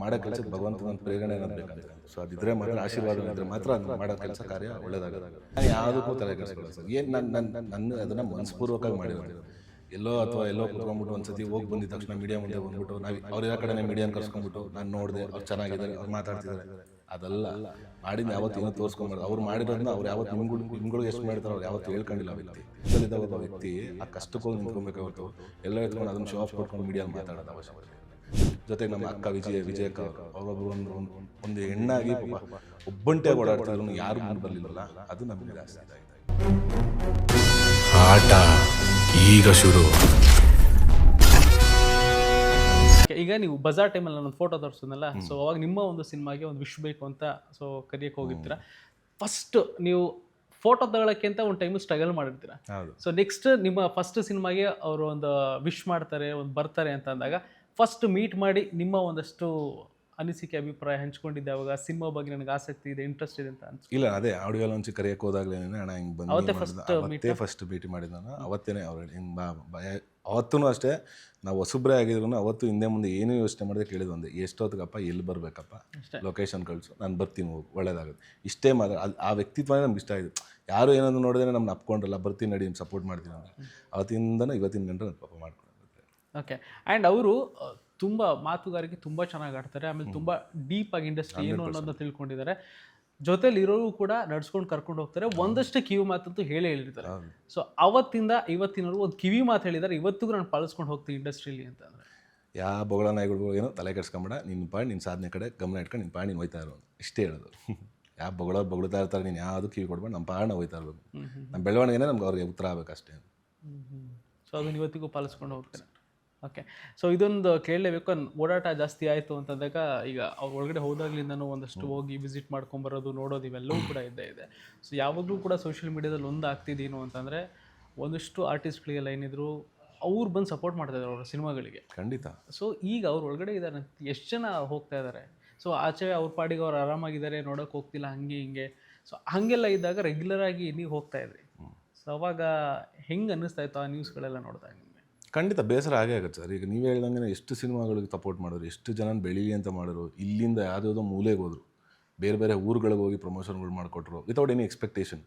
ಮಾಡೋ ಕೆಲಸ ಭಗವಂತನ ಒಂದು ಪ್ರೇರಣೆ ಅನ್ನೋದು ಬೇಕಂತ ಸೊ ಅದಿದ್ರೆ ಮಾತ್ರ ಆಶೀರ್ವಾದ ಇದ್ರೆ ಮಾತ್ರ ಅದನ್ನ ಮಾಡೋ ಕೆಲಸ ಕಾರ್ಯ ಒಳ್ಳೇದಾಗುತ್ತೆ. ನಾನು ಯಾವುದಕ್ಕೂ ತಲೆ ಕೆಡಿಸ್ಕೊಳ್ಳೋ ಸರ್. ಏನು ನನ್ನ ನನ್ನ ನನ್ನ ಅದನ್ನು ಮನಸ್ಪೂರ್ವಕವಾಗಿ ಮಾಡಿರೋದು. ಎಲ್ಲೋ ಅಥವಾ ಎಲ್ಲೋ ಕುತ್ಕೊಂಡ್ಬಿಟ್ಟು ಒಂದ್ಸತಿ ಹೋಗಿ ಬಂದಿದ ತಕ್ಷಣ ಮೀಡಿಯಾ ಮುಂದೆ ಬಂದ್ಬಿಟ್ಟು ನಾವು ಅವ್ರ ಕಡೆನೇ ಮೀಡಿಯಾನ ಕರ್ಸ್ಕೊಂಡ್ಬಿಟ್ಟು ನಾನು ನೋಡಿದೆ ಅವ್ರು ಚೆನ್ನಾಗಿದ್ದಾರೆ ಅವ್ರು ಮಾತಾಡ್ತಿದ್ದಾರೆ ಅದಲ್ಲ ಮಾಡಿದ ಯಾವತ್ತು ಏನೋ ತೋರಿಸ್ಕೊಂಬಾರ್ದು ಅವ್ರು ಮಾಡಿರೋದನ್ನ ಅವ್ರು ಯಾವತ್ತು ನಿಮ್ಗಳು ನಿಮ್ಗಳು ಎಷ್ಟು ಮಾಡ್ತಾರೆ ಅವ್ರು ಯಾವತ್ತು ಹೇಳ್ಕೊಂಡಿಲ್ಲ ವ್ಯಕ್ತಿ ಇದ್ದ ಒಬ್ಬ ವ್ಯಕ್ತಿ ಆ ಕಷ್ಟಕ್ಕೆ ಹೋಗಿ ನಿಂತ್ಕೊಬೇಕು ಹೊರತು ಎಲ್ಲ ಎತ್ಕೊಂಡು ಅದನ್ನು ಶಾಪ್ ಆಫ್ ಕೊಟ್ಕೊಂಡು ಮೀಡಿಯಾ ಮಾತಾಡೋದು ಅವಶ್ಯಕತೆ. ಜೊತೆಗೆ ನಮ್ಮ ಅಕ್ಕ ವಿಜಯ ವಿಜಯಕ್ಕ ಅವರು. ಅವರೊಬ್ಬರು ಒಂದು ಒಂದು ಒಂದು ಹೆಣ್ಣಾಗಿ ಒಬ್ಬಂಟೆ ಓಡಾಡ್ತಿದ್ರು ಯಾರು ಮುಂದೆ ಬರಲಿಲ್ಲಲ್ಲ ಅದು ನಮಗೆ ಜಾಸ್ತಿ ಆಟ ಈಗ ಶುರು. ಈಗ ನೀವು ಬಜಾರ್ ಟೈಮಲ್ಲಿ ನಾನು ಫೋಟೋ ತೋರಿಸಿದ್ನಲ್ಲ ಸೊ ಅವಾಗ ನಿಮ್ಮ ಒಂದು ಸಿನಿಮಾಗೆ ಒಂದು ವಿಶ್ ಬೇಕು ಅಂತ ಸೊ ಕರಿಯಕ್ಕೆ ಹೋಗಿರ್ತೀರ. ಫಸ್ಟ್ ನೀವು ಫೋಟೋ ತಗೊಳಕ್ಕೆ ಅಂತ ಒಂದು ಟೈಮ್ ಸ್ಟ್ರಗಲ್ ಮಾಡಿರ್ತೀರ. ಹೌದು. ಸೊ ನೆಕ್ಸ್ಟ್ ನಿಮ್ಮ ಫಸ್ಟ್ ಸಿನಿಮಾಗೆ ಅವರು ಒಂದು ವಿಶ್ ಮಾಡ್ತಾರೆ ಒಂದು ಬರ್ತಾರೆ ಅಂತ ಅಂದಾಗ ಫಸ್ಟ್ ಮೀಟ್ ಮಾಡಿ ನಿಮ್ಮ ಒಂದಷ್ಟು ಅನಿಸಿಕೆ ಅಭಿಪ್ರಾಯ ಹಂಚ್ಕೊಂಡಿದ್ದೆ. ಅವಾಗ ಸಿನಿಮಾ ಬಗ್ಗೆ ನನಗೆ ಆಸಕ್ತಿ ಇದೆ ಇಂಟ್ರೆಸ್ಟ್ ಇದೆ ಅಂತ ಅನ್ಸ್ ಇಲ್ಲ ಅದೇ ಆಡಿಯೋ ಲಾಂಚ್ ಕರೆಯಕ್ಕೆ ಹೋದಾಗ್ಲೇ ಅಣ್ಣ ಹಿಂಗೆ ಬಂದು ಅವತ್ತೇ first ಅವತ್ತೇ ಫಸ್ಟ್ ಭೇಟಿ ಮಾಡಿದ ನಾನು ಅವತ್ತೇನೆ ಅವ್ರು ಹಿಂಗೆ ಬಾ ಭಯ ಅವತ್ತೂ ಅಷ್ಟೇ ನಾವು ಹೊಸಬ್ರೇ ಆಗಿದ್ರು ಅವತ್ತು ಹಿಂದೆ ಮುಂದೆ ಏನೂ ಯೋಚನೆ ಮಾಡಿದ್ರೆ ಕೇಳಿದ್ ಒಂದು ಎಷ್ಟೊತ್ತಿಗಪ್ಪ ಎಲ್ಲಿ ಬರಬೇಕಪ್ಪ? ಲೊಕೇಶನ್ ಕಳಿಸು ನಾನು ಬರ್ತೀನಿ ಹೋಗಿ ಒಳ್ಳೇದಾಗುತ್ತೆ. ಇಷ್ಟೇ ಮಾತ್ರ ಅದು ಆ ವ್ಯಕ್ತಿತ್ವನೇ ನಮ್ಗೆ ಇಷ್ಟ ಆಯಿತು ಯಾರು ಏನಾದ್ರು ನೋಡಿದ್ರೆ ನಮ್ಮನ್ನ ಅಪ್ಕೊಂಡ್ರಲ್ಲ ಬರ್ತೀನಿ ನಡಿ ಸಪೋರ್ಟ್ ಮಾಡ್ತೀನಿ ಅಂದರೆ ಅವತ್ತಿಂದನೂ ಇವತ್ತಿನ ಗಂಟೆ ನಾನು ಪಾಪ ಮಾಡ್ಕೊಂಡಿದ್ದೆ ಓಕೆ ಆ್ಯಂಡ್ ಅವರು ತುಂಬ ಮಾತುಗಾರಿಕೆ ತುಂಬ ಚೆನ್ನಾಗಿ ಆಡ್ತಾರೆ. ಆಮೇಲೆ ತುಂಬ ಡೀಪ್ ಆಗಿ ಇಂಡಸ್ಟ್ರಿ ಏನು ಅನ್ನೋದನ್ನ ತಿಳ್ಕೊಂಡಿದ್ದಾರೆ. ಜೊತೆಲಿ ಇರೋರು ಕೂಡ ನಡ್ಸ್ಕೊಂಡು ಕರ್ಕೊಂಡು ಹೋಗ್ತಾರೆ. ಒಂದಷ್ಟು ಕಿವಿ ಮಾತಂತೂ ಹೇಳಿ ಹೇಳಿರ್ತಾರೆ. ಸೊ ಅವತ್ತಿಂದ ಇವತ್ತಿನವರು ಒಂದು ಕಿವಿ ಮಾತು ಹೇಳಿದ್ದಾರೆ. ಇವತ್ತಿಗೂ ನಾನು ಪಾಲಿಸ್ಕೊಂಡು ಹೋಗ್ತೀನಿ ಇಂಡಸ್ಟ್ರಿಲಿ ಅಂತಂದ್ರೆ ಯಾವ ಬೊಗಳ ನಾಯಿಗಳು ಏನೋ ತಲೆ ಕೆಡ್ಸ್ಕೊಂಬೇಡ. ನಿನ್ನ ಪಾಡ್ ನಿನ್ನ ಸಾಧನೆ ಕಡೆ ಗಮನ ಇಟ್ಕೊಂಡು ನಿನ್ನ ಪಾಣಿ ನೀನು ಹೋಯ್ತಾ ಇರೋ ಇಷ್ಟೇ ಹೇಳೋದು. ಯಾವ ಬೊಗಳ ಬೊಗಳ್ತಾ ಇರ್ತಾರೆ ನೀನು ಯಾವುದು ಕಿವಿ ಕೊಡ್ಬೇಡ ನಮ್ಮ ಪಾಡ್ ಹೋಯ್ತಾ ಇರಬೇಕು. ನಮ್ಮ ಬೆಳವಣಿಗೆನೇ ನಮ್ಗೆ ಅವ್ರಿಗೆ ಉತ್ತರ ಆಗಬೇಕು ಅಷ್ಟೇ. ಸೊ ಅದನ್ನು ಇವತ್ತಿಗೂ ಪಾಲಿಸ್ಕೊಂಡು ಹೋಗ್ತಾರೆ ಓಕೆ ಸೊ ಇದೊಂದು ಕೇಳಲೇಬೇಕು. ಓಡಾಟ ಜಾಸ್ತಿ ಆಯಿತು ಅಂತಂದಾಗ ಈಗ ಅವ್ರ ಒಳಗಡೆ ಹೋದಾಗ್ಲಿಂದನೂ ಒಂದಷ್ಟು ಹೋಗಿ ವಿಸಿಟ್ ಮಾಡ್ಕೊಂಬರೋದು ನೋಡೋದು ಇವೆಲ್ಲವೂ ಕೂಡ ಇದ್ದೇ ಇದೆ. ಸೊ ಯಾವಾಗಲೂ ಕೂಡ ಸೋಷಿಯಲ್ ಮೀಡಿಯಾದಲ್ಲಿ ಒಂದು ಆಗ್ತಿದ್ದೀನು ಅಂತಂದರೆ ಒಂದಷ್ಟು ಆರ್ಟಿಸ್ಟ್ಗಳಿಗೆಲ್ಲ ಏನಿದ್ರು ಅವ್ರು ಬಂದು ಸಪೋರ್ಟ್ ಮಾಡ್ತಾ ಇದ್ದಾರೆ ಅವ್ರ ಸಿನಿಮಾಗಳಿಗೆ. ಖಂಡಿತ. ಸೊ ಈಗ ಅವ್ರ ಒಳಗಡೆ ಇದ್ದಾರೆ ಎಷ್ಟು ಜನ ಹೋಗ್ತಾ ಇದ್ದಾರೆ ಸೊ ಆಚೆ ಅವ್ರ ಪಾಡಿಗೆ ಅವ್ರು ಆರಾಮಾಗಿದ್ದಾರೆ ನೋಡೋಕೆ ಹೋಗ್ತಿಲ್ಲ ಹಂಗೆ ಹಿಂಗೆ. ಸೊ ಹಾಗೆಲ್ಲ ಇದ್ದಾಗ ರೆಗ್ಯುಲರ್ ಆಗಿ ನೀವು ಹೋಗ್ತಾ ಇದ್ರಿ. ಸೊ ಅವಾಗ ಹೆಂಗೆ ಅನ್ನಿಸ್ತಾ ಇತ್ತು ಆ ನ್ಯೂಸ್ಗಳೆಲ್ಲ ನೋಡಿದಾಗ ನಿಮಗೆ? ಖಂಡಿತ ಬೇಸರ ಆಗೇ ಆಗುತ್ತೆ ಸರ್. ಈಗ ನೀವು ಹೇಳ್ದಂಗೆ ಎಷ್ಟು ಸಿನಿಮಾಗಳಿಗೆ ಸಪೋರ್ಟ್ ಮಾಡಿದ್ರು, ಎಷ್ಟು ಜನ ಬೆಳೀಲಿ ಅಂತ ಮಾಡಿದ್ರು, ಇಲ್ಲಿಂದ ಯಾವುದ್ಯಾವುದೋ ಮೂಲೆಗೆ ಹೋದರು, ಬೇರೆ ಬೇರೆ ಊರುಗಳಿಗೆ ಹೋಗಿ ಪ್ರಮೋಷನ್ಗಳು ಮಾಡಿಕೊಟ್ರು without any expectation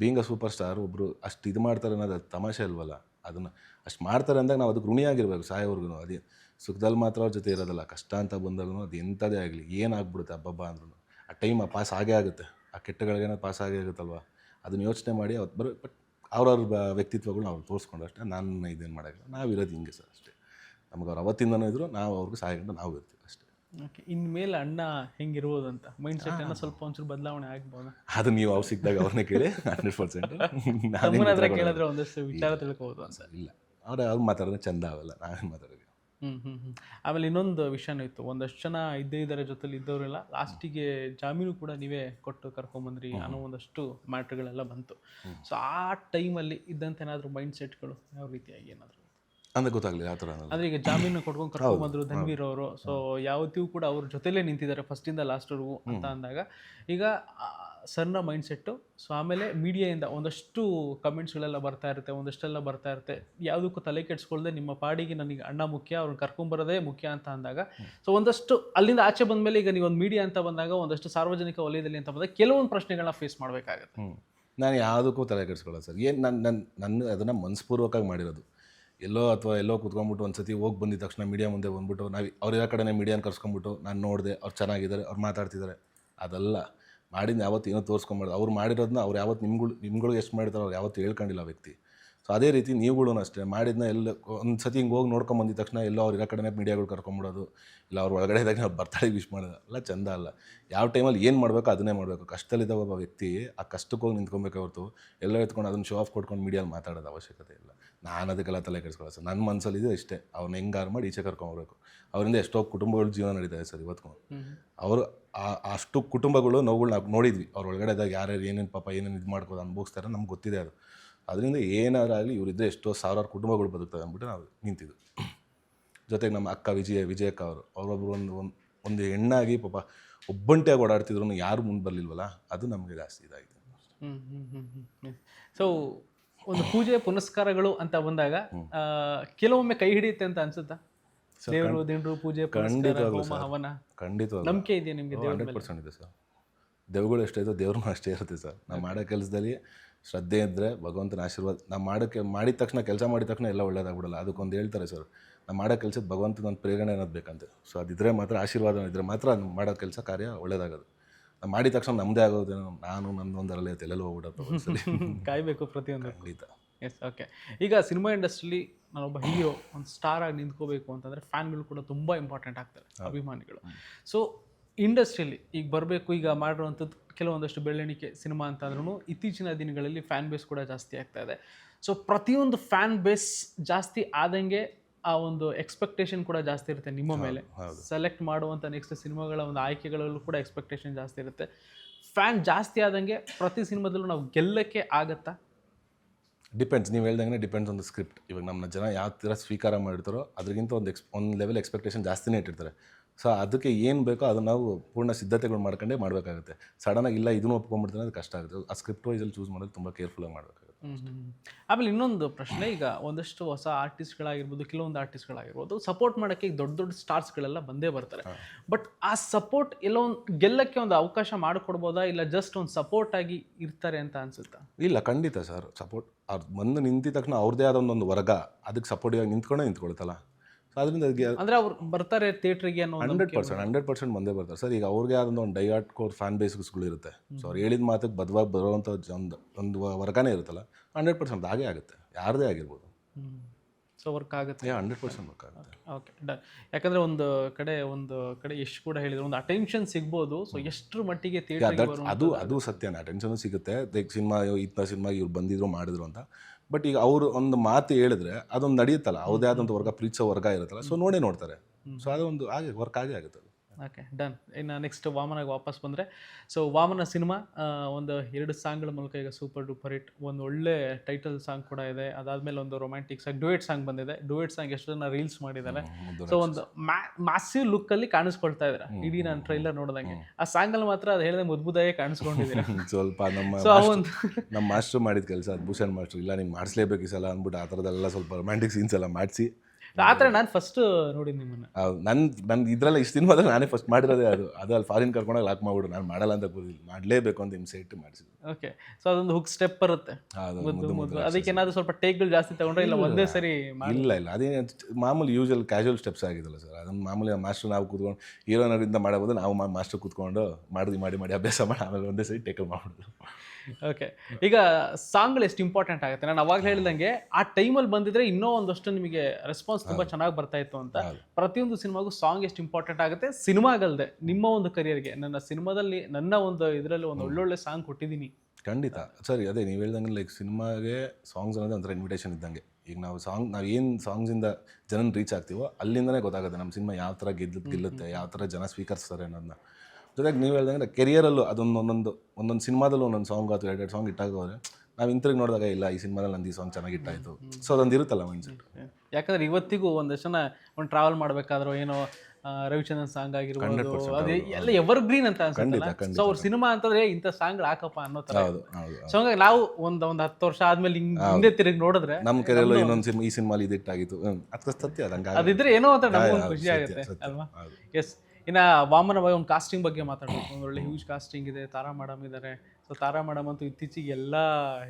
being a super star ಒಬ್ಬರು ಅಷ್ಟು ಇದು ಮಾಡ್ತಾರೆ ಅನ್ನೋದು ಅದು ತಮಾಷೆ ಅಲ್ವಲ್ಲ? ಅದನ್ನು ಅಷ್ಟು ಮಾಡ್ತಾರೆ ಅಂದಾಗ ನಾವು ಅದಕ್ಕೆ ಋಣಿಯಾಗಿರ್ಬೇಕು ಸಾಯೋವ್ರಿಗೂ ಅದೇ ಸುಖದಲ್ಲಿ ಮಾತ್ರ ಅವ್ರ ಜೊತೆ ಇರೋದಲ್ಲ, ಕಷ್ಟ ಅಂತ ಬಂದಾಗೂ ಅದು ಎಂಥದೇ ಆಗಲಿ, ಏನಾಗ್ಬಿಡುತ್ತೆ ಹಬ್ಬಬ್ಬ ಅಂದ್ರೂ ಆ ಟೈಮ್ ಆ ಪಾಸ್ ಆಗೇ ಆಗುತ್ತೆ. ಆ ಕೆಟ್ಟಗಳಿಗೇನೋ ಪಾಸ್ ಆಗೇ ಆಗುತ್ತಲ್ವ? ಅದನ್ನು ಯೋಚನೆ ಮಾಡಿ ಅವತ್ತು ಬರೋ ಬಟ್ ಅವ್ರವ್ರ ಬ ವ್ಯಕ್ತಿತ್ವಗಳನ್ನ ಅವ್ರು ತೋರಿಸ್ಕೊಂಡು ಅಷ್ಟೇ. ನಾನು ಇದೇನು ಮಾಡೋಕ್ಕಿಲ್ಲ. ಇರೋದು ಹಿಂಗೆ ಸರ್ ಅಷ್ಟೇ. ನಮ್ಗೆ ಅವ್ರು ಅವತ್ತಿಂದನೂ ಇದ್ರು ನಾವು ಅವ್ರಿಗೆ ಸಾಯಗಂಡು ನಾವು ಇರ್ತೀವಿ ಅಷ್ಟೇ. ಓಕೆ. ಇನ್ಮೇಲೆ ಅಣ್ಣ ಹೆಂಗಿರ್ಬೋದು ಅಂತ? ಮೈಂಡ್ ಸೆಟ್ ಅನ್ನ ಸ್ವಲ್ಪ ಒಂಚೂರು ಬದಲಾವಣೆ ಆಗ್ಬೋದು? ಅದು ನೀವು ಅವ್ರು ಸಿಕ್ಕಿದಾಗ ಅವ್ರನ್ನೇ ಕೇಳಿ ಹಂಡ್ರೆಡ್ ಪರ್ಸೆಂಟ್. ನಾನು ಕೇಳಿದ್ರೆ ಒಂದಷ್ಟು ವಿಚಾರ ತಿಳ್ಕೊಬೋದು ಅಂತ. ಇಲ್ಲ. ಅವ್ರು ಅವ್ರು ಮಾತಾಡೋದು ಚಂದ ಆಗಲ್ಲ. ನಾವೇನು ಮಾತಾಡೋದು ಹ್ಮ್ ಹ್ಮ್ ಹ್ಮ್. ಆಮೇಲೆ ಇನ್ನೊಂದು ವಿಷಯನೂ ಇತ್ತು. ಒಂದಷ್ಟು ಜನ ಇದ್ದೇ ಇದ್ದಾರೆ ಜೊತೆಲಿ ಇದ್ದವರೆಲ್ಲ ಲಾಸ್ಟಿಗೆ ಜಾಮೀನು ಕೂಡ ನೀವೇ ಕೊಟ್ಟು ಕರ್ಕೊಂಬಂದ್ರಿ ಅನ್ನೋ ಒಂದಷ್ಟು ಮ್ಯಾಟ್ರ್ಗಳೆಲ್ಲ ಬಂತು. ಸೊ ಆ ಟೈಮಲ್ಲಿ ಇದ್ದಂತ ಏನಾದರೂ ಮೈಂಡ್ ಸೆಟ್ಗಳು ಯಾವ ರೀತಿಯಾಗಿ ಏನಾದರೂ? ಅಂದ್ರೆ ಗೊತ್ತಾಗ್ಲಿಲ್ಲ ಆ ಥರ ಅನ್ನೋದು ಅಂದ್ರೆ ಈಗ ಜಾಮೀನು ಕೊಟ್ಕೊಂಡು ಕರ್ಕೊಂಬಂದ್ರು ಧನ್ವೀರ್ ಅವರು. ಸೊ ಯಾವತ್ತಿಗೂ ಕೂಡ ಅವ್ರ ಜೊತೆಲೇ ನಿಂತಿದ್ದಾರೆ ಫಸ್ಟಿಂದ ಲಾಸ್ಟ್ವರೆಗೂ ಅಂತ ಅಂದಾಗ ಈಗ ಸರ್ನ ಮೈಂಡ್ ಸೆಟ್ಟು ಸೊ ಆಮೇಲೆ ಮೀಡಿಯಾಯಿಂದ ಒಂದಷ್ಟು ಕಮೆಂಟ್ಸ್ಗಳೆಲ್ಲ ಬರ್ತಾ ಇರುತ್ತೆ, ಒಂದಷ್ಟೆಲ್ಲ ಬರ್ತಾ ಇರುತ್ತೆ. ಯಾವುದಕ್ಕೂ ತಲೆ ಕೆಡಿಸ್ಕೊಳ್ಳದೆ ನಿಮ್ಮ ಪಾಡಿಗೆ ನನಗೆ ಅಣ್ಣ ಮುಖ್ಯ, ಅವ್ರನ್ನ ಕರ್ಕೊಂಬರೋದೇ ಮುಖ್ಯ ಅಂತ ಅಂದಾಗ. ಸೊ ಒಂದಷ್ಟು ಅಲ್ಲಿಂದ ಆಚೆ ಬಂದ ಮೇಲೆ ಈಗ ನೀವು ಒಂದು ಮೀಡಿಯಾ ಅಂತ ಬಂದಾಗ ಒಂದಷ್ಟು ಸಾರ್ವಜನಿಕ ವಲಯದಲ್ಲಿ ಅಂತ ಬಂದಾಗ ಕೆಲವೊಂದು ಪ್ರಶ್ನೆಗಳನ್ನ ಫೇಸ್ ಮಾಡಬೇಕಾಗುತ್ತೆ. ನಾನು ಯಾವುದಕ್ಕೂ ತಲೆ ಕೆಡಿಸ್ಕೊಳ್ಳೋದು ಸರ್. ಏನು ನನ್ನ ನನ್ನ ನನ್ನ ಅದನ್ನು ಮನಸ್ಪೂರ್ವಕವಾಗಿ ಮಾಡಿರೋದು. ಎಲ್ಲೋ ಅಥವಾ ಎಲ್ಲೋ ಕುತ್ಕೊಂಡ್ಬಿಟ್ಟು ಒಂದು ಸತಿ ಹೋಗಿ ಬಂದಿದ ತಕ್ಷಣ ಮೀಡಿಯಾ ಮುಂದೆ ಬಂದ್ಬಿಟ್ಟು ನಾವು ಅವ್ರ ಯಾವ ಕಡೆನೇ ಮೀಡಿಯಾನ ಕರ್ಸ್ಕೊಂಡ್ಬಿಟ್ಟು ನಾನು ನೋಡಿದೆ, ಅವ್ರು ಚೆನ್ನಾಗಿದ್ದಾರೆ, ಅವ್ರು ಮಾತಾಡ್ತಿದ್ದಾರೆ. ಅದಲ್ಲ. ಮಾಡಿದ ಯಾವತ್ತು ಏನೋ ತೋರಿಸ್ಕೊಂಬಾರ್ದು. ಅವ್ರು ಮಾಡಿರೋದನ್ನ ಅವ್ರು ಯಾವತ್ತು ನಿಮ್ಗಳು ನಿಮ್ಗಳು ಎಷ್ಟು ಮಾಡಿರ್ತಾರೋ ಅವ್ರು ಯಾವತ್ತು ಹೇಳ್ಕೊಂಡಿಲ್ಲ ವ್ಯಕ್ತಿ. ಸೊ ಅದೇ ರೀತಿ ನೀವುಗಳೂ ಅಷ್ಟೇ. ಮಾಡಿದ್ನ ಎಲ್ಲ ಒಂದು ಸತಿ ಹಿಂಗೆ ಹೋಗಿ ನೋಡ್ಕೊಂಡ್ ಬಂದಿದ ತಕ್ಷಣ ಎಲ್ಲೋ ಅವ್ರು ಇರೋ ಕಡೆನೇ ಮೀಡಿಯಾಗಳು ಕರ್ಕೊಂಬಿಡೋದು. ಇಲ್ಲ, ಅವ್ರ ಒಳಗಡೆ ಇದ್ದಾಗ ನಾವು ವಿಶ್ ಮಾಡೋದು. ಅಲ್ಲ, ಚಂದ ಅಲ್ಲ. ಯಾವ ಟೈಮಲ್ಲಿ ಏನು ಮಾಡಬೇಕು ಅದನ್ನೇ ಮಾಡಬೇಕು. ಕಷ್ಟದಲ್ಲಿದ್ದ ಒಬ್ಬ ವ್ಯಕ್ತಿ ಆ ಕಷ್ಟಕ್ಕೆ ಹೋಗಿ ನಿಂತ್ಕೊಬೇಕು ಹೊರತು ಎಲ್ಲ ಎತ್ಕೊಂಡು ಅದನ್ನು ಶೋ ಆಫ್ ಕೊಟ್ಕೊಂಡು ಮೀಡಿಯಲ್ಲಿ ಮಾತಾಡೋದು ಅವಶ್ಯಕತೆ ಇಲ್ಲ. ನಾನು ಅದಕ್ಕೆಲ್ಲ ತಲೆ ಕೆಡಿಸ್ಕೊಳ್ಳೋ ಸರ್. ನನ್ನ ಮನಸ್ಸಲ್ಲಿ ಇದೆ ಇಷ್ಟೇ ಅವ್ರನ್ನ ಹೆಂಗಾರು ಮಾಡಿ ಈಚೆ ಕರ್ಕೊಂಬರ್ಬೇಕು ಅವರಿಂದ ಎಷ್ಟೋ ಕುಟುಂಬಗಳ ಜೀವನ ನಡೀತಾರೆ ಸರ್ ಇವತ್ತು ಅವರು ಅಷ್ಟು ಕುಟುಂಬಗಳು ನೋವುಗಳನ್ನ ನೋಡಿದ್ವಿ. ಅವ್ರ ಇದ್ದಾಗ ಯಾರ್ಯಾರು ಏನೇನು ಪಾಪ ಏನೇನು ಇದು ಮಾಡ್ಕೋದು ಅನುಭವಿಸ್ತಾರೆ ನಮ್ಗೆ ಗೊತ್ತಿದೆ ಅದು. ಅದರಿಂದ ಏನಾರಾಗಲಿ ಇವರಿದ್ದರೆ ಎಷ್ಟೋ ಸಾವಿರಾರು ಕುಟುಂಬಗಳು ಬದುಕ್ತವೆ ಅಂದ್ಬಿಟ್ಟು ನಾವು ನಿಂತಿದ್ದು ಜೊತೆಗೆ ನಮ್ಮ ಅಕ್ಕ ವಿಜಯ, ವಿಜಯಕ್ಕ ಅವರು. ಅವರೊಬ್ಬರು ಒಂದು ಒಂದು ಹೆಣ್ಣಾಗಿ ಪಾಪ ಒಬ್ಬಂಟಿಯಾಗಿ ಓಡಾಡ್ತಿದ್ರು ಯಾರು ಮುಂದೆ ಬರಲಿಲ್ವಲ್ಲ? ಅದು ನಮಗೆ ಜಾಸ್ತಿ ಇದಾಗಿದೆ ಸೊ ಒಂದು ಪೂಜೆ ಪುನಸ್ಕಾರಗಳು ಅಂತ ಬಂದಾಗ ಕೆಲವೊಮ್ಮೆ ಕೈ ಹಿಡಿಯುತ್ತೆ ಅಂತ ಅನ್ಸುತ್ತಾ? ದೇವರು ದಿಂಡ್ರು ಪೂಜೆ ಪುನಸ್ಕಾರ, ಖಂಡಿತವಾಗ್ಲೂ ಹೋಮ ಸರ್. ಹವನ ಖಂಡಿತವಾಗ್ಲೂ. ನಂಬಿಕೆ ಇದೆಯಾ ನಿಮಗೆ ದೇವ್ರ ಹಂಡ್ರೆಡ್ ಪರ್ಸೆಂಟ್ ಇದೆ ಸರ್. ದೇವ್ಗಳು ಎಷ್ಟೈತೋ ದೇವ್ರನ್ನ ಅಷ್ಟೇ ಇರುತ್ತೆ ಸರ್. ನಾವು ಮಾಡೋ ಕೆಲಸದಲ್ಲಿ ಶ್ರದ್ಧೆ ಇದ್ದರೆ ಭಗವಂತನ ಆಶೀರ್ವಾದ ನಾವು ಮಾಡೋಕ್ಕೆ ಮಾಡಿದ ತಕ್ಷಣ ಕೆಲಸ ಮಾಡಿದ ತಕ್ಷಣ ಎಲ್ಲ ಒಳ್ಳೇದಾಗ್ಬಿಡಲ್ಲ. ಅದಕ್ಕೊಂದು ಹೇಳ್ತಾರೆ ಸರ್ ನಾವು ಮಾಡೋ ಕೆಲಸದ ಭಗವಂತನ ಒಂದು ಪ್ರೇರಣೆ ಅನ್ನೋದು ಬೇಕಂತೆ. ಸೊ ಅದಿದ್ರೆ ಮಾತ್ರ ಆಶೀರ್ವಾದ ಇದ್ದರೆ ಮಾತ್ರ ಮಾಡೋ ಕೆಲಸ ಕಾರ್ಯ ಒಳ್ಳೇದಾಗೋದು. ಮಾಡಿದ ತಕ್ಷಣ ನಮ್ಮದೇ ಆಗೋದೇನೋ ನಾನು ನನ್ನ ಒಂದರಲ್ಲಿ ಎಲ್ಲೆಲ್ಲೋ ಹೋಗ್ಬಿಡೋದು. ಕಾಯ್ಬೇಕು ಪ್ರತಿಯೊಂದು ಖಂಡಿತ. ಎಸ್ ಓಕೆ ಈಗ ಸಿನಿಮಾ ಇಂಡಸ್ಟ್ರಿಲಿ ನಾನೊಬ್ಬ ಹೀರೋ ಒಂದು ಸ್ಟಾರ್ ಆಗಿ ನಿಂತ್ಕೋಬೇಕು ಅಂತಂದರೆ ಫ್ಯಾನ್ಗಳು ಕೂಡ ತುಂಬ ಇಂಪಾರ್ಟೆಂಟ್ ಆಗ್ತಾರೆ ಅಭಿಮಾನಿಗಳು. ಸೊ ಇಂಡಸ್ಟ್ರಿಯಲ್ಲಿ ಈಗ ಬರಬೇಕು ಈಗ ಮಾಡಿರುವಂಥದ್ದು ಕೆಲವೊಂದಷ್ಟು ಬೆಳವಣಿಗೆ ಸಿನಿಮಾ ಅಂತಂದ್ರೂ ಇತ್ತೀಚಿನ ದಿನಗಳಲ್ಲಿ ಫ್ಯಾನ್ ಬೇಸ್ ಕೂಡ ಜಾಸ್ತಿ ಆಗ್ತಾ ಇದೆ. ಸೊ ಪ್ರತಿಯೊಂದು ಫ್ಯಾನ್ ಬೇಸ್ ಜಾಸ್ತಿ ಆದಂಗೆ ಆ ಒಂದು ಎಕ್ಸ್ಪೆಕ್ಟೇಷನ್ ಕೂಡ ಜಾಸ್ತಿ ಇರುತ್ತೆ ನಿಮ್ಮ ಮೇಲೆ. ಸೆಲೆಕ್ಟ್ ಮಾಡುವಂಥ ನೆಕ್ಸ್ಟ್ ಸಿನಿಮಾಗಳ ಒಂದು ಆಯ್ಕೆಗಳಲ್ಲೂ ಕೂಡ ಎಕ್ಸ್ಪೆಕ್ಟೇಷನ್ ಜಾಸ್ತಿ ಇರುತ್ತೆ. ಫ್ಯಾನ್ ಜಾಸ್ತಿ ಆದಂಗೆ ಪ್ರತಿ ಸಿನಿಮಾದಲ್ಲೂ ನಾವು ಗೆಲ್ಲಕ್ಕೆ ಆಗತ್ತಾ? ಡಿಪೆಂಡ್ಸ್ ನೀವು ಹೇಳ್ದಂಗೆ ಡಿಪೆಂಡ್ಸ್ ಒಂದು ಸ್ಕ್ರಿಪ್ಟ್ ಇವಾಗ ನಮ್ಮ ಜನ ಯಾವ ಥರ ಸ್ವೀಕಾರ ಮಾಡಿರ್ತಾರೋ ಅದಕ್ಕಿಂತ ಒಂದು ಎಕ್ಸ್ ಒಂದು ಲೆವೆಲ್ ಎಕ್ಸ್ಪೆಕ್ಟೇಷನ್ ಜಾಸ್ತಿನೇ ಇಟ್ಟಿರ್ತಾರೆ. ಸೊ ಅದಕ್ಕೆ ಏನು ಬೇಕೋ ಅದನ್ನು ನಾವು ಪೂರ್ಣ ಸಿದ್ಧತೆಗಳು ಮಾಡ್ಕೊಂಡೇ ಮಾಡಬೇಕಾಗುತ್ತೆ. ಸಡನ್ನಾಗಿ ಇಲ್ಲ ಇದನ್ನು ಒಪ್ಕೊಂಡ್ಬಿಡ್ತಾನೆ ಅದು ಕಷ್ಟ ಆಗುತ್ತೆ. ಆ ಸ್ಕ್ರಿಪ್ಟ್ ವೈಸಲ್ಲಿ ಚೂಸ್ ಮಾಡೋದು ತುಂಬ ಕೇರ್ಫುಲ್ಲಾಗಿ ಮಾಡಬೇಕಾಗುತ್ತೆ. ಆಮೇಲೆ ಇನ್ನೊಂದು ಪ್ರಶ್ನೆ ಈಗ ಒಂದಷ್ಟು ಹೊಸ ಆರ್ಟಿಸ್ಟ್ಗಳಾಗಿರ್ಬೋದು ಕೆಲವೊಂದು ಆರ್ಟಿಸ್ಟ್ಗಳಾಗಿರ್ಬೋದು ಸಪೋರ್ಟ್ ಮಾಡೋಕ್ಕೆ ಈಗ ದೊಡ್ಡ ದೊಡ್ಡ ಸ್ಟಾರ್ಸ್ಗಳೆಲ್ಲ ಬಂದೇ ಬರ್ತಾರೆ. ಬಟ್ ಆ ಸಪೋರ್ಟ್ ಎಲ್ಲೋ ಒಂದು ಗೆಲ್ಲಕ್ಕೆ ಒಂದು ಅವಕಾಶ ಮಾಡಿಕೊಡ್ಬೋದಾ? ಇಲ್ಲ ಜಸ್ಟ್ ಒಂದು ಸಪೋರ್ಟ್ ಆಗಿ ಇರ್ತಾರೆ ಅಂತ ಅನ್ಸುತ್ತಾ? ಇಲ್ಲ ಖಂಡಿತ ಸರ್. ಸಪೋರ್ಟ್ ಅವ್ರು ಬಂದು ನಿಂತಿದ ತಕ್ಷಣ ಅವ್ರದ್ದೇ ಆದ ಒಂದೊಂದು ವರ್ಗ ಅದಕ್ಕೆ ಸಪೋರ್ಟಿವಾಗಿ ನಿಂತ್ಕೊಂಡೇ ನಿಂತ್ಕೊಳ್ತಲ್ಲ ಅದರಿಂದ ಅದಕ್ಕೆ ಅಂದ್ರೆ ಅವ್ರು ಬರ್ತಾರೆ ಥಿಯೇಟ್ರಿಗೆ ಅನ್ನೋ ಹಂಡ್ರೆಡ್ ಪರ್ಸೆಂಟ್ ಹಂಡ್ರೆಡ್ ಪರ್ಸೆಂಟ್ ಬಂದೇ ಬರ್ತಾರೆ. ಸರ್ ಈಗ ಅವ್ರಿಗೆ ಆದಂಥ ಒಂದು ಡೈಆರ್ಟ್ ಕೋರ್ ಫ್ಯಾನ್ ಬೇಸ್ಗಳು ಇರುತ್ತೆ. ಸೊ ಅವ್ರು ಹೇಳಿದ ಮಾತಿಗೆ ಬದವಾಗಿ ಬರುವಂಥ ಒಂದು ಒಂದು ವರ್ಗನೇ ಇರುತ್ತಲ್ಲ ಹಂಡ್ರೆಡ್ ಪರ್ಸೆಂಟ್ ಹಾಗೇ ಆಗುತ್ತೆ. ಯಾರದೇ ಆಗಿರ್ಬೋದು. ಸೊ ವರ್ಕ್ ಆಗುತ್ತೆ. ಹಂಡ್ರೆಡ್ ಪರ್ಸೆಂಟ್ ಆಗುತ್ತೆ. ಓಕೆ ಡನ್ ಯಾಕಂದ್ರೆ ಒಂದು ಕಡೆ ಒಂದು ಕಡೆ ಎಷ್ಟು ಕೂಡ ಹೇಳಿದ್ರು ಒಂದು ಅಟೆನ್ಷನ್ ಸಿಗ್ಬೋದು. ಸೊ ಎಷ್ಟರ ಮಟ್ಟಿಗೆ ಥಿಯೇಟರ್ ಅದು ಅದು. ಸತ್ಯನೇ. ಅಟೆನ್ಷನ್ ಸಿಗುತ್ತೆ. ಲೈಕ್ ಸಿನಿಮಾ ಇಂಥ ಸಿನಿಮಾ ಇವ್ರು ಬಂದಿದ್ರು ಮಾಡಿದ್ರು ಅಂತ. ಬಟ್ ಈಗ ಅವರು ಒಂದು ಮಾತು ಹೇಳಿದ್ರೆ ಅದೊಂದು ನಡೆಯುತ್ತಲ್ಲ ಅವ್ರದೇ ಆದಂಥ ವರ್ಗ ಪ್ರೀಚೋ ವರ್ಗ ಇರುತ್ತಲ್ಲ. ಸೊ ನೋಡೇ ನೋಡ್ತಾರೆ. ಸೊ ಅದೊಂದು ಆಗಿ ವರ್ಕ್ ಆಗೇ ಆಗುತ್ತೆ ಅದು ಓಕೆ ಡನ್ ಇನ್ನು ನೆಕ್ಸ್ಟ್ ವಾಮನಾಗ ವಾಪಸ್ ಬಂದರೆ ಸೊ ವಾಮನ ಸಿನಿಮಾ ಒಂದು ಎರಡು ಸಾಂಗ್ಗಳ ಮೂಲಕ ಈಗ ಸೂಪರ್ ಡೂಪರ್ ಹಿಟ್ ಒಂದು ಒಳ್ಳೆ ಟೈಟಲ್ ಸಾಂಗ್ ಕೂಡ ಇದೆ. ಅದಾದಮೇಲೆ ಒಂದು ರೊಮ್ಯಾಂಟಿಕ್ ಸಾಂಗ್ ಡುಯೆಟ್ ಸಾಂಗ್ ಬಂದಿದೆ. ಡುಯೆಟ್ ಸಾಂಗ್ ಎಷ್ಟು ಜನ ರೀಲ್ಸ್ ಮಾಡಿದ್ದಾರೆ ಸೊ ಒಂದು ಮ್ಯಾಸಿವ್ ಲುಕ್ಕಲ್ಲಿ ಕಾಣಿಸ್ಕೊಳ್ತಾ ಇದ್ದಾರೆ ಇಡೀ ನಾನು ಟ್ರೈಲರ್ ನೋಡಿದಂಗೆ. ಆ ಸಾಂಗಲ್ಲಿ ಮಾತ್ರ ಅದು ಹೇಳಿದಂಗೆ ಮುದ್ಬುದಾಯೇ ಕಾಣಿಸ್ಕೊಂಡಿದ್ದೀನಿ ಸ್ವಲ್ಪ ನಮ್ಮ ಸೊ ಒಂದು ನಮ್ಮ ಮಾಸ್ಟರ್ ಮಾಡಿದ ಕೆಲಸ ಅದು ಭೂಷಣ್ ಮಾಸ್ಟರ್ ಇಲ್ಲ ನೀವು ಮಾಡಿಸ್ಲೇಬೇಕು ಈ ಸಲ ಅಂದ್ಬಿಟ್ಟು ಆ ಥರದ್ದೆಲ್ಲ ಸ್ವಲ್ಪ ರೊಮ್ಯಾಂಟಿಕ್ ಸೀನ್ಸ್ ಎಲ್ಲ ಮಾಡಿಸಿ. ಆ ಥರ ನಾನು ಫಸ್ಟ್ ನೋಡಿದ್ ನಿಮ್ಮನ್ನ. ನನ್ನ ನನ್ನ ಇದ್ರಲ್ಲ ಇಷ್ಟು ಸಿನಿಮಾದಲ್ಲಿ ನಾನೇ ಫಸ್ಟ್ ಮಾಡಿರೋದೇ ಅದು. ಅದು ಅಲ್ಲಿ ಫಾರಿನ್ ಕರ್ಕೊಂಡೋಗಿ ಲಾಕ್ ಮಾಡ್ಬಿಡು ನಾನು ಮಾಡಲ್ಲ ಅಂತ ಕೂದಿಲ್ಲ ಮಾಡಲೇಬೇಕು ಅಂತ ಹಿಂಸೆ ಇಟ್ಟು ಮಾಡಿಸಿದ್ರು ಓಕೆ ಸೊ ಅದೊಂದು ಹುಕ್ ಸ್ಟೆಪ್ ಬರುತ್ತೆ. ಅದಕ್ಕೆ ಏನಾದ್ರು ಸ್ವಲ್ಪ ಟೇಕ್ಗಳು ಜಾಸ್ತಿ ತಗೊಂಡ್ರೆ ಇಲ್ಲ ಒಂದೇ ಸರಿ ಇಲ್ಲ ಇಲ್ಲ. ಅದೇ ಮಾಮೂಲಿ ಯೂಶಲ್ ಕ್ಯಾಶುವಲ್ ಸ್ಟೆಪ್ಸ್ ಆಗಿದಲ್ಲ ಸರ್ ಅದನ್ನು ಮಾಮೂಲಿ ಮಾಸ್ಟರ್ ನಾವು ಕೂತ್ಕೊಂಡು ಹೀರೋನರಿಂದ ಮಾಡಬಹುದು ನಾವು ಮಾಸ್ಟರ್ ಕೂತ್ಕೊಂಡು ಮಾಡಿ ಮಾಡಿ ಮಾಡಿ ಅಭ್ಯಾಸ ಮಾಡಿ. ಆಮೇಲೆ ಒಂದೇ ಸರಿ ಟೇಕಲ್ ಮಾಡ್ಬಿಡೋದು. ಓಕೆ ಈಗ ಸಾಂಗ್ಗಳು ಎಷ್ಟು ಇಂಪಾರ್ಟೆಂಟ್ ಆಗುತ್ತೆ. ನಾನು ಅವಾಗ ಹೇಳಿದಂಗೆ ಆ ಟೈಮಲ್ಲಿ ಬಂದಿದ್ರೆ ಇನ್ನೂ ಒಂದಷ್ಟು ನಿಮಗೆ ರೆಸ್ಪಾನ್ಸ್ ತುಂಬಾ ಚೆನ್ನಾಗಿ ಬರ್ತಾ ಇತ್ತು ಅಂತ. ಪ್ರತಿಯೊಂದು ಸಿನಿಮಾಗೂ ಸಾಂಗ್ ಎಷ್ಟು ಇಂಪಾರ್ಟೆಂಟ್ ಆಗುತ್ತೆ. ಸಿನಿಮಾಗಲ್ದೆ ನಿಮ್ಮ ಒಂದು ಕರಿಯರ್ಗೆ ನನ್ನ ಸಿನಿಮಾದಲ್ಲಿ ನನ್ನ ಒಂದು ಇದರಲ್ಲಿ ಒಂದು ಒಳ್ಳೊಳ್ಳೆ ಸಾಂಗ್ ಕೊಟ್ಟಿದ್ದೀನಿ. ಖಂಡಿತ. ಸರಿ ಅದೇ ನೀವು ಹೇಳ್ದಂಗೆ ಲೈಕ್ ಸಿನಿಮಾಗೆ ಸಾಂಗ್ಸ್ ಅನ್ನೋದು ಒಂಥರ ಇನ್ವಿಟೇಷನ್ ಇದ್ದಂಗೆ. ಈಗ ನಾವು ಸಾಂಗ್ ನಾವು ಏನು ಸಾಂಗ್ಸಿಂದ ಜನನ ರೀಚ್ ಆಗ್ತೀವೋ ಅಲ್ಲಿಂದನೇ ಗೊತ್ತಾಗುತ್ತೆ ನಮ್ಮ ಸಿನಿಮಾ ಯಾವ ಥರ ಗೆದ್ದು ಗೆಲ್ಲುತ್ತೆ ಯಾವ ಥರ ಜನ ಸ್ವೀಕರಿಸ್ತಾರೆ ಅನ್ನೋದನ್ನ ಜೊತೆಗೆ ನೀವು ಹೇಳ್ದಂಗೆ ಕೆರಿಯರಲ್ಲೂ ಅದೊಂದು ಒಂದೊಂದು ಒಂದೊಂದು ಸಿನಿಮಾದಲ್ಲೂ ಒಂದೊಂದು ಸಾಂಗ್ ಅಥವಾ ಎರಡೆರಡು ಸಾಂಗ್ ಇಟ್ಟಾಗ ಹೋದ್ರೆ ನಾವು ಇಂತರಿಗೆ ನೋಡಿದಾಗ ಇಲ್ಲ ಈ ಸಿನಿಮಾದಲ್ಲಿ ನಂದು ಈ ಸಾಂಗ್ ಚೆನ್ನಾಗಿ ಇಟ್ಟಾಯಿತು ಸೊ ಅದೊಂದು ಇರುತ್ತಲ್ಲ ಮೈಂಡ್ ಸೆಟ್ ಯಾಕಂದ್ರೆ ಇವತ್ತಿಗೂ ಒಂದಷ್ಟು ಜನ ಒಂದು ಟ್ರಾವೆಲ್ ಮಾಡಬೇಕಾದ್ರೂ ಏನೋ ರವಿಚಂದ್ರನ್ ಸಾಂಗ್ ಆಗಿರ್ಬೋದು ಅದು ಎಲ್ಲ ಎವರ್ ಗ್ರೀನ್ ಅಂತ ಅನ್ಸುತ್ತೆ ಸೊ ಅವ್ರ ಸಿನಿಮಾ ಅಂತಂದ್ರೆ ಇಂಥ ಸಾಂಗ್ ಹಾಕಪ್ಪ ಅನ್ನೋ ತರ. ಸೊ ಹಂಗಾಗಿ ನಾವು ಒಂದ್ ಒಂದ್ ಹತ್ತು ವರ್ಷ ಆದ್ಮೇಲೆ ಹಿಂಗ್ ಹಿಂದೆ. ತಿರುಗಿ ನೋಡಿದ್ರೆ ನಮ್ಮ ಕೆರೆಯಲ್ಲೂ ಇನ್ನೊಂದು ಸಿನಿಮಾ ಈ ಸಿನಿಮಾಲಿ ಇದಿಟ್ಟಾಗಿತ್ತು ಸತ್ಯ ಅದಿದ್ರೆ ಏನೋ ಅಂತ ನಮಗೊಂದು ಖುಷಿ ಆಗುತ್ತೆ ಅಲ್ವಾ? ಎಸ್ ಇನ್ನ ವಾಮನ ಬಾಯಿ ಒಂದು ಕಾಸ್ಟಿಂಗ್ ಬಗ್ಗೆ ಮಾತಾಡಬೇಕು. ಒಂದು ಒಳ್ಳೆ ಹ್ಯೂಜ್ ಕಾಸ್ಟಿಂಗ್ ಇದೆ ತಾರಾ ಮೇಡಮ್ ಇದ್ದಾರೆ ಸೊ ತಾರಾ ಮೇಡಮ್ ಅಂತೂ ಇತ್ತೀಚೆಗೆ ಎಲ್ಲ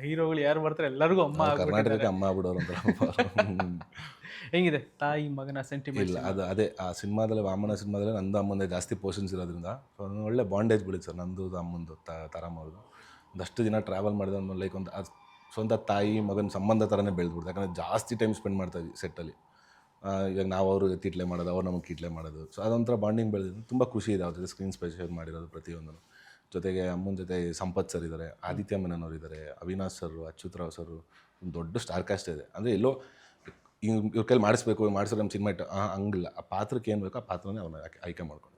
ಹೀರೋಗಳು ಯಾರು ಬರ್ತಾರೆ ಎಲ್ಲರಿಗೂ ಅಮ್ಮ ಕರ್ನಾಟಕಕ್ಕೆ ಅಮ್ಮ ಬಿಡೋರು ಅಂತ ಹೆಂಗಿದೆ? ತಾಯಿ ಮಗನ ಸೆಂಟಿಮೆಂಟ್ ಇಲ್ಲ ಅದು ಅದೇ ಆ ಸಿನಿಮಾದಲ್ಲಿ ವಾಮನ ಸಿನಿಮಾದಲ್ಲಿ ನಂದು ಅಮ್ಮಂದೇ ಜಾಸ್ತಿ ಪೋರ್ಷನ್ಸ್ ಇರೋದ್ರಿಂದ ಒಳ್ಳೆ ಬಾಂಡೇಜ್ ಬಿಡುತ್ತೆ ಸರ್ ನಂದು ಅಮ್ಮಂದು ತಾರಮ್ಮ ಅವ್ರದ್ದು. ಒಂದಷ್ಟು ದಿನ ಟ್ರಾವೆಲ್ ಮಾಡಿದ ಲೈಕ್ ಒಂದು ಅದು ಸ್ವಂತ ತಾಯಿ ಮಗನ ಸಂಬಂಧ ಥರನೇ ಬೆಳೆದ್ಬಿಡ್ತು ಯಾಕಂದರೆ ಜಾಸ್ತಿ ಟೈಮ್ ಸ್ಪೆಂಡ್ ಮಾಡ್ತಾ ಇದ್ವಿ ಸೆಟ್ಟಲ್ಲಿ ಇವಾಗ ನಾವು ಅವರು ಕಿಟ್ಲೆ ಮಾಡೋದು, ಅವ್ರು ನಮಗೆ ಕಿಟ್ಲೆ ಮಾಡೋದು. ಸೊ ಅದೊಂಥರ ಬಾಂಡಿಂಗ್ ಬೆಳೆದಿದ್ದು. ತುಂಬ ಖುಷಿ ಇದೆ ಅವ್ರ ಜೊತೆ ಸ್ಕ್ರೀನ್ ಸ್ಪೇಸ್ ಶೇರ್ ಮಾಡಿರೋದು ಪ್ರತಿಯೊಂದನ್ನು. ಜೊತೆಗೆ ಅಮ್ಮನ ಜೊತೆ ಸಂಪತ್ ಸರ್ ಇದ್ದಾರೆ ಆದಿತ್ಯ ಇದ್ದಾರೆ ಅವಿನಾಶ್ ಸರ್ ಅಚ್ಯುತ್ ರಾವ್ ಸರ್ ಒಂದು ದೊಡ್ಡ ಸ್ಟಾರ್ ಕಾಸ್ಟ್ ಇದೆ. ಅಂದರೆ ಎಲ್ಲೋ ಇವ್ರ ಕೈಲಿ ಮಾಡಿಸ್ಬೇಕು ಮಾಡಿಸಿದ್ರೆ ನಮ್ಮ ಸಿನಿಮಾ ಇಟ್ಟು ಹಂಗಿಲ್ಲ. ಆ ಪಾತ್ರಕ್ಕೆ ಏನು ಬೇಕೋ ಆ ಪಾತ್ರನೇ ಅವ್ರನ್ನ ಆಯ್ಕೆ- ಮಾಡ್ಕೊಂಡು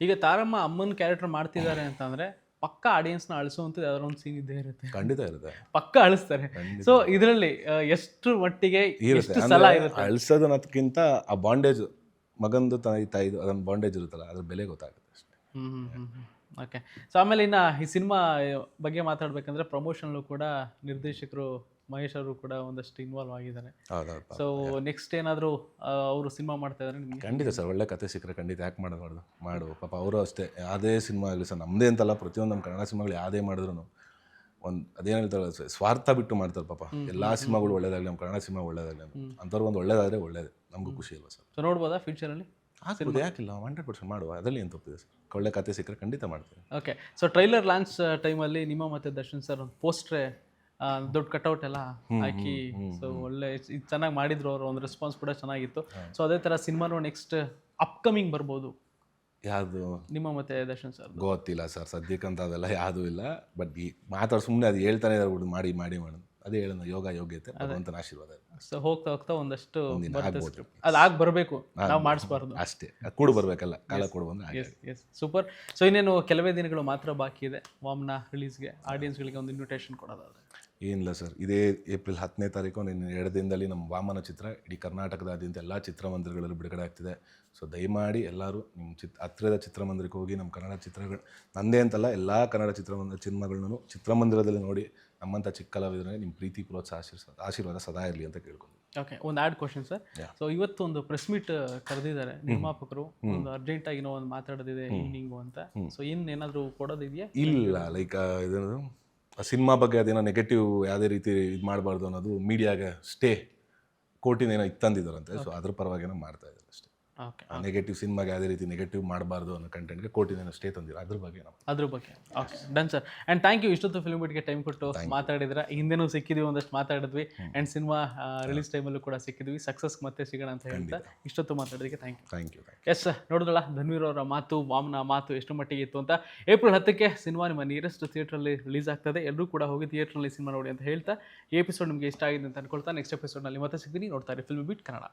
ಈಗ ತಾರಮ್ಮ ಅಮ್ಮನ ಕ್ಯಾರೆಕ್ಟರ್ ಮಾಡ್ತಿದ್ದಾರೆ ಅಂತಂದ್ರೆ ಪಕ್ಕ ಆಡಿಯನ್ಸ್ನ ಅಳಿಸುವಂಥದ್ದು ಯಾವ್ದಾರ ಒಂದು ಸೀನ್ ಇದ್ದೇ ಇರುತ್ತೆ. ಖಂಡಿತ ಇರುತ್ತೆ. ಪಕ್ಕ ಅಳಿಸ್ತಾರೆ. ಸೊ ಇದರಲ್ಲಿ ಎಷ್ಟು ಮಟ್ಟಿಗೆ ಎಷ್ಟು ಸಲ ಇರುತ್ತೆ? ಆ ಬಾಂಡೇಜ್ ಮಗಂದು ತಾಯಿ ತಾಯಿದು ಅದೊಂದು ಬಾಂಡೇಜ್ ಇರುತ್ತಲ್ಲ ಅದ್ರ ಬೆಲೆ ಗೊತ್ತಾಗುತ್ತೆ ಅಷ್ಟೇ. ಓಕೆ ಸೊ ಆಮೇಲೆ ಇನ್ನ ಈ ಸಿನಿಮಾ ಬಗ್ಗೆ ಮಾತಾಡಬೇಕಂದ್ರೆ ಪ್ರಮೋಷನ್ಲು ಕೂಡ ನಿರ್ದೇಶಕರು ಮಹೇಶ್ ಅವರು ಕೂಡ ಒಂದಷ್ಟು ಇನ್ವಾಲ್ವ್ ಆಗಿದ್ದಾರೆ. ಸೊ ನೆಕ್ಸ್ಟ್ ಏನಾದರೂ ಅವರು ಸಿನಿಮಾ ಮಾಡ್ತಾ ಇದ್ದಾರೆ ನಿಮಗೆ? ಖಂಡಿತ ಸರ್ ಒಳ್ಳೆ ಕತೆ ಸಿಕ್ಕರೆ ಖಂಡಿತ ಯಾಕೆ ಮಾಡಬಾರ್ದು ಮಾಡು ಮಾಡು ಪಾಪ ಅವರು ಅಷ್ಟೇ ಯಾವುದೇ ಸಿನಿಮಾ ಆಗಲಿ ಸರ್ ನಮ್ಮದೇ ಅಂತಲ್ಲ ಪ್ರತಿಯೊಂದು ನಮ್ಮ ಕನ್ನಡ ಸಿನಿಮಾಗಳು ಯಾವುದೇ ಮಾಡಿದ್ರು ಒಂದು ಅದೇನು ಹೇಳ್ತಾರೆ ಸ್ವಾರ್ಥ ಬಿಟ್ಟು ಮಾಡ್ತಾರೆ ಪಾಪ. ಎಲ್ಲ ಸಿನಿಮಾಗಳು ಒಳ್ಳೇದಾಗಲಿ ನಮ್ಮ ಕನ್ನಡ ಸಿನಿಮಾ ಒಳ್ಳೇದಾಗಲಿ ಅಂಥವ್ರು ಒಂದು ಒಳ್ಳೇದಾದರೆ ಒಳ್ಳೇದೇ ನಮಗೂ ಖುಷಿ ಅಲ್ವಾ ಸರ್? ಸೊ ನೋಡ್ಬೋದಾ ಫ್ಯೂಚರಲ್ಲಿ ಆಗ್ಬೋದು ಯಾಕಿಲ್ಲ ಹಂಡ್ರೆಡ್ ಪರ್ಸೆಂಟ್ ಮಾಡುವ ಅದರಲ್ಲಿ ಏನು ತಪ್ಪಿದೆ ಸರ್? ಒಳ್ಳೆ ಕತೆ ಸಿಕ್ಕರೆ ಖಂಡಿತ ಮಾಡ್ತೀವಿ. ಓಕೆ ಸೊ ಟ್ರೈಲರ್ ಲಾಂಚ್ ಟೈಮಲ್ಲಿ ನಿಮ್ಮ ಮತ್ತು ದರ್ಶನ್ ಸರ್ ಒಂದು ಪೋಸ್ಟ್ರೆ ದೊಡ್ಡ ಕಟೌಟ್ ಎಲ್ಲ ಹಾಕಿ ಸೊ ಒಳ್ಳೆ ಇದು ಚೆನ್ನಾಗಿ ಮಾಡಿದ್ರು ಅವರು ಒಂದು ರೆಸ್ಪಾನ್ಸ್ ಕೂಡ ಚೆನ್ನಾಗಿತ್ತು. ಸೊ ಅದೇ ಥರ ಸಿನಿಮಾನು ನೆಕ್ಸ್ಟ್ ಅಪ್ಕಮಿಂಗ್ ಬರ್ಬೋದು. ಯಾವುದು? ನಿಮ್ಮ ಮತ್ತೆ ದರ್ಶನ್ ಸರ್ ಗೊತ್ತಿಲ್ಲ ಸರ್ ಸದ್ಯಕ್ಕಂತ ಅದೆಲ್ಲ ಯಾವುದೂ ಇಲ್ಲ ಬಟ್ ಈ ಮಾತಾಡಿ ಸುಮ್ಮನೆ ಅದು ಹೇಳ್ತಾನೆ ಇದ್ದಾರೆ ಮಾಡಿ ಮಾಡಿ ಮಾಡೋದು ಅದೇ ಹೇಳೋಣ ಯೋಗ ಯೋಗ್ಯತೆ ಭಗವಂತನ ಆಶೀರ್ವಾದ. ಸೊ ಹೋಗ್ತಾ ಹೋಗ್ತಾ ಒಂದಷ್ಟು ಅದು ಆಗಿ ಬರಬೇಕು. ನಾವು ಮಾಡಿಸ್ಬಾರ್ದು. ಅಷ್ಟೇ. ಕೂಡು ಬರಬೇಕಲ್ಲ. ಕಾಲ ಕೂಡು ಬಂದ್ರೆ ಎಸ್ ಎಸ್ ಸೂಪರ್ ಸೊ ಇನ್ನೇನು ಕೆಲವೇ ದಿನಗಳು ಮಾತ್ರ ಬಾಕಿ ಇದೆ. ವಾಮ್ನ ರಿಲೀಸ್ಗೆ ಆಡಿಯನ್ಸ್ಗಳಿಗೆ ಒಂದು ಇನ್ವಿಟೇಷನ್ ಕೊಡೋದಾದ್ರೆ. ಏನಿಲ್ಲ ಸರ್. ಇದೇ ಏಪ್ರಿಲ್ ಹತ್ತನೇ ತಾರೀಕು ನಿನ್ನ ಎರಡು ದಿನದಲ್ಲಿ ನಮ್ಮ ವಾಮನ ಚಿತ್ರ ಇಡೀ ಕರ್ನಾಟಕದಾದ್ಯಂತ ಎಲ್ಲ ಚಿತ್ರಮಂದಿರಗಳಲ್ಲಿ ಬಿಡುಗಡೆ ಆಗ್ತಿದೆ. ಸೊ ದಯಮಾಡಿ ಎಲ್ಲರೂ ನಿಮ್ಮ ಚಿತ್ ಹತ್ತಿರದ ಚಿತ್ರಮಂದಿರಕ್ಕೆ ಹೋಗಿ ನಮ್ಮ ಕನ್ನಡ ಚಿತ್ರಗಳು ನಂದೇ ಅಂತಲ್ಲ ಎಲ್ಲ ಕನ್ನಡ ಚಿತ್ರಮಂದಿರ ಸಿನಿಮಾಗಳನ್ನೂ ಚಿತ್ರಮಂದಿರದಲ್ಲಿ ನೋಡಿ ನಮ್ಮಂಥ ಚಿಕ್ಕ ಕಲಾವಿದರಿಗೆ ನಿಮ್ಮ ಪ್ರೀತಿ ಪ್ರೋತ್ಸಾಹ ಆಶೀರ್ವಾದ ಆಶೀರ್ವಾದ ಸದಾ ಇರಲಿ ಅಂತ ಕೇಳ್ಕೊಂಡು. ಓಕೆ ಒಂದು ಆ್ಯಡ್ ಕ್ವಶನ್ ಸರ್ ಸೊ ಇವತ್ತು ಒಂದು ಪ್ರೆಸ್ ಮೀಟ್ ಕರೆದಿದ್ದಾರೆ. ನಿರ್ಮಾಪಕರು ಒಂದು ಅರ್ಜೆಂಟ್ ಆಗಿ ಒಂದು ಮಾತಾಡೋದಿದೆ ಈವ್ನಿಂಗು ಅಂತ. ಸೊ ಇನ್ ಏನಾದರೂ ಕೊಡೋದಿದೆಯಾ? ಇಲ್ಲ ಲೈಕ್ ಇದೇನದು? ಸಿನಿಮಾ ಬಗ್ಗೆ ಅದೇನೋ ನೆಗೆಟಿವ್ ಯಾವುದೇ ರೀತಿ ಇದು ಮಾಡಬಾರ್ದು ಅನ್ನೋದು ಮೀಡಿಯಾಗೆ ಸ್ಟೇ ಕೋರ್ಟಿನ ಏನೋ ಇತ್ತಂದಿದ್ದಾರಂತೆ ಸೊ ಅದ್ರ ಪರವಾಗಿ ಏನೋ ಮಾಡ್ತಾ ಇದ್ದಾರೆ ಅಷ್ಟೇ. ಓಕೆ ನೆಗೆಟಿವ್ ಸಿನಿಮಾಗೆ ಯಾವುದೇ ರೀತಿ ನೆಗೆಟಿವ್ ಮಾಡಬಾರ್ದು ಅನ್ನೋ ಕಂಟೆಂಟ್ಗೆ ಕೋರ್ಟಿನ ಸ್ಟೇ ತಂದಿಲ್ಲ ಅದ್ರ ಬಗ್ಗೆ ನಾವು ಅದ್ರ ಬಗ್ಗೆ. Okay done sir and thank you ಇಷ್ಟೊತ್ತು ಫಿಲ್ಮ್ ಬಿಟ್ಗೆ ಟೈಮ್ ಕೊಟ್ಟು ಮಾತಾಡಿದ್ರೆ. ಹಿಂದೆನೂ ಸಿಕ್ಕಿದ್ವಿ ಒಂದಷ್ಟು ಮಾತಾಡಿದ್ವಿ. ಆ್ಯಂಡ್ ಸಿನಿಮಾ ರಿಲೀಸ್ ಟೈಮಲ್ಲೂ ಕೂಡ ಸಿಕ್ಕಿದ್ವಿ. ಸಕ್ಸಸ್ ಮತ್ತೆ ಸಿಗೋಣ ಅಂತ ಹೇಳ್ತಾ ಇಷ್ಟೊತ್ತು ಮಾತಾಡೋದಕ್ಕೆ thank you thank you yes ನೋಡಿದ್ರಲ್ಲ ಧನ್ವೀರ್ ಅವರ ಮಾತು ವಾಮನ ಮಾತು ಎಷ್ಟು ಮಟ್ಟಿಗೆ ಇತ್ತು ಅಂತ. ಏಪ್ರಿಲ್ ಹತ್ತಕ್ಕೆ ಸಿನಿಮಾ ನಿಮ್ಮ ನಿಯರೆಸ್ಟ್ ಥಿಯೇಟ್ರಲ್ಲಿ ರಿಲೀಸ್ ಆಗ್ತದೆ. ಎಲ್ಲರೂ ಕೂಡ ಹೋಗಿ ಥಿಯೇಟ್ರಲ್ಲಿ ಸಿನಿಮಾ ನೋಡಿ ಅಂತ ಹೇಳ್ತಾ ಈ ಎಪಿಸೋಡ್ ನಿಮಗೆ ಇಷ್ಟ ಆಗಿದೆ ಅಂತ ಅನ್ಕೊಳ್ತಾ ನೆಕ್ಸ್ಟ್ ಎಪಿಸೋಡ್ನಲ್ಲಿ ಮತ್ತೆ ಸಿಗ್ತೀನಿ. ನೋಡ್ತಾರೆ ಫಿಲ್ಮ್ ಬಿಟ್ ಕನ್ನಡ